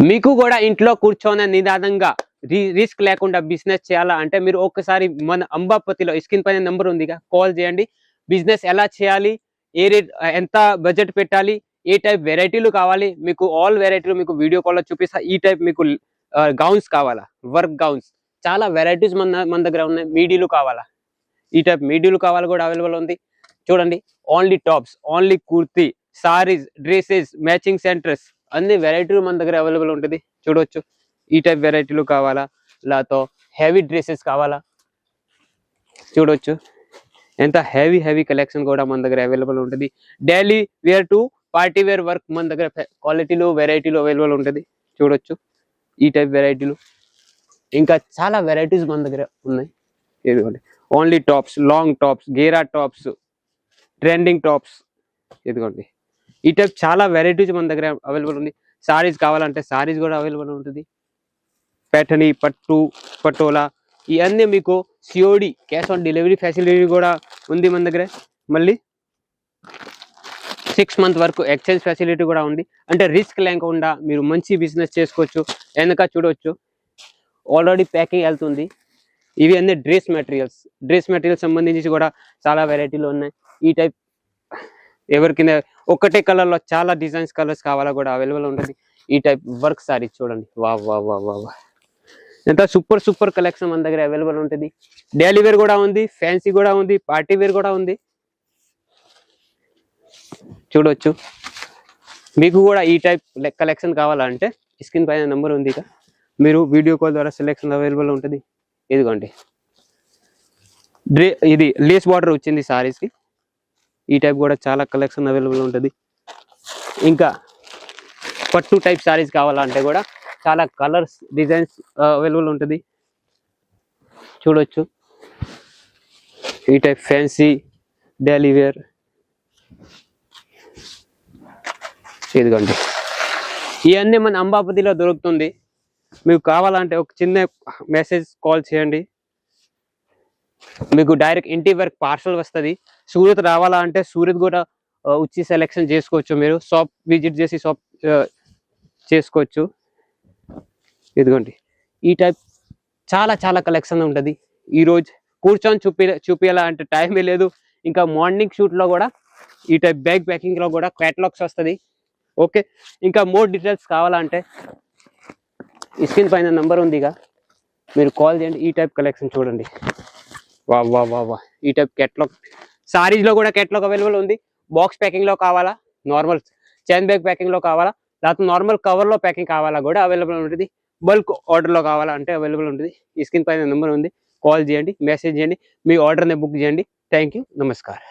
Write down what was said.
మీకు కూడా ఇంట్లో కూర్చొని నిదానంగా రి- రిస్క్ లేకుండా బిజినెస్ చేయాలా? అంటే మీరు ఒక్కసారి మన అంబాపతిలో స్క్రీన్ పైన నెంబర్ ఉందిగా కాల్ చేయండి. బిజినెస్ ఎలా చేయాలి? ఏ రేట్ ఎంత బడ్జెట్ పెట్టాలి? ఏ టైప్ వెరైటీలు కావాలి? మీకు ఆల్ వెరైటీలు మీకు వీడియో కాల్లో చూపిస్తా. ఈ టైప్ మీకు గౌన్స్ కావాలా? Work gowns. చాలా వెరైటీస్ మన మన దగ్గర ఉన్నాయి. మీడియలు కావాలా? ఈ టైప్ మీడియలు కావాలి కూడా అవైలబుల్ ఉంది. చూడండి. Only tops. Only kurti saris dresses matching centres. అన్ని వెరైటీలు మన దగ్గర అవైలబుల్ ఉంటుంది. చూడొచ్చు. ఈ టైప్ వెరైటీలు కావాలా? లేతో హెవీ డ్రెస్సెస్ కావాలా? చూడొచ్చు. ఎంత హెవీ హెవీ కలెక్షన్ కూడా మన దగ్గర అవైలబుల్ ఉంటుంది. Daily wear to party wear work మన దగ్గర క్వాలిటీలు వెరైటీలు అవైలబుల్ ఉంటుంది. చూడొచ్చు. ఈ టైప్ వెరైటీలు ఇంకా చాలా వెరైటీస్ మన దగ్గర ఉన్నాయి. ఇదిగోండి ఓన్లీ టాప్స్ లాంగ్ టాప్స్ గేరా టాప్స్ ట్రెండింగ్ టాప్స్ ఇదిగోండి ఈ టైప్ చాలా వెరైటీస్ మన దగ్గర అవైలబుల్ ఉంది. సారీస్ కావాలంటే సారీస్ కూడా అవైలబుల్ ఉంటుంది. ప్యాటర్నీ పట్టు పటోలా ఇవన్నీ మీకు COD cash on delivery facility కూడా ఉంది మన దగ్గర. మళ్ళీ సిక్స్ మంత్ వరకు ఎక్స్చేంజ్ ఫెసిలిటీ కూడా ఉంది. అంటే రిస్క్ లేకుండా మీరు మంచి బిజినెస్ చేసుకోవచ్చు వెనక చూడవచ్చు ఆల్రెడీ ప్యాకింగ్ వెళ్తుంది. ఇవి అన్నీ డ్రెస్ మెటీరియల్స్ డ్రెస్ మెటీరియల్స్ సంబంధించి కూడా చాలా వెరైటీలు ఉన్నాయి. ఈ టైప్ ఎవరికైనా ఒకటే కలర్లో చాలా డిజైన్స్ కలర్స్ కావాలా కూడా అవైలబుల్ ఉంటుంది. ఈ టైప్ వర్క్ సారీ చూడండి. వా వా వా వా వా ఎంత సూపర్ సూపర్ కలెక్షన్ మన దగ్గర అవైలబుల్ ఉంటుంది. డైలీ వేర్ కూడా ఉంది ఫ్యాన్సీ కూడా ఉంది పార్టీ వేర్ కూడా ఉంది. చూడొచ్చు. మీకు కూడా ఈ టైప్ కలెక్షన్ కావాలంటే స్క్రీన్ పైన నెంబర్ ఉంది ఇక. మీరు వీడియో కాల్ ద్వారా సెలెక్షన్ అవైలబుల్ ఉంటుంది. ఇదిగోండి. డ్రే ఇది లేస్ బార్డర్ వచ్చింది సారీస్కి. ఈ టైప్ కూడా చాలా కలెక్షన్ అవైలబుల్ ఉంటుంది. ఇంకా పట్టు టైప్ సారీస్ కావాలంటే కూడా చాలా కలర్స్ డిజైన్స్ అవైలబుల్ ఉంటుంది. చూడొచ్చు. ఈ టైప్ ఫ్యాన్సీ డైలీ వేర్ ఇదిగోండి. ఇవన్నీ మన అంబాపతిలో దొరుకుతుంది. మీకు కావాలంటే ఒక చిన్న మెసేజ్ కాల్ చేయండి. మీకు డైరెక్ట్ ఇంటి వరకు పార్సల్ వస్తుంది. సూరత్ రావాలా అంటే సూరత్ కూడా వచ్చి సెలెక్షన్ చేసుకోవచ్చు మీరు. షాప్ విజిట్ చేసి షాప్ చేసుకోవచ్చు. ఇదిగోండి. ఈ టైప్ చాలా చాలా కలెక్షన్ ఉంటుంది. ఈరోజు కూర్చొని చూపి చూపించాలా అంటే టైమే లేదు. ఇంకా మార్నింగ్ షూట్లో కూడా ఈ టైప్ బ్యాగ్ ప్యాకింగ్లో కూడా క్యాటలాగ్స్ వస్తుంది. ఓకే ఇంకా మోర్ డీటెయిల్స్ కావాలంటే స్క్రీన్ పైన నెంబర్ ఉంది ఇక. మీరు కాల్ చేయండి. ఈ టైప్ కలెక్షన్ చూడండి. వా వా వా వా. ఈ టైప్ కెట్లాగ్ సారీస్లో కూడా కెట్లాగ్ అవైలబుల్ ఉంది. బాక్స్ ప్యాకింగ్లో కావాలా? నార్మల్ చైన్ బ్యాగ్ ప్యాకింగ్లో కావాలా? లేకపోతే నార్మల్ కవర్లో ప్యాకింగ్ కావాలా కూడా అవైలబుల్ ఉంటుంది. బల్క్ ఆర్డర్లో కావాలా అంటే అవైలబుల్ ఉంటుంది. ఈ స్క్రీన్ పైన నెంబర్ ఉంది. కాల్ చేయండి మెసేజ్ చేయండి. మీ ఆర్డర్ని బుక్ చేయండి. థ్యాంక్ యూ నమస్కారం.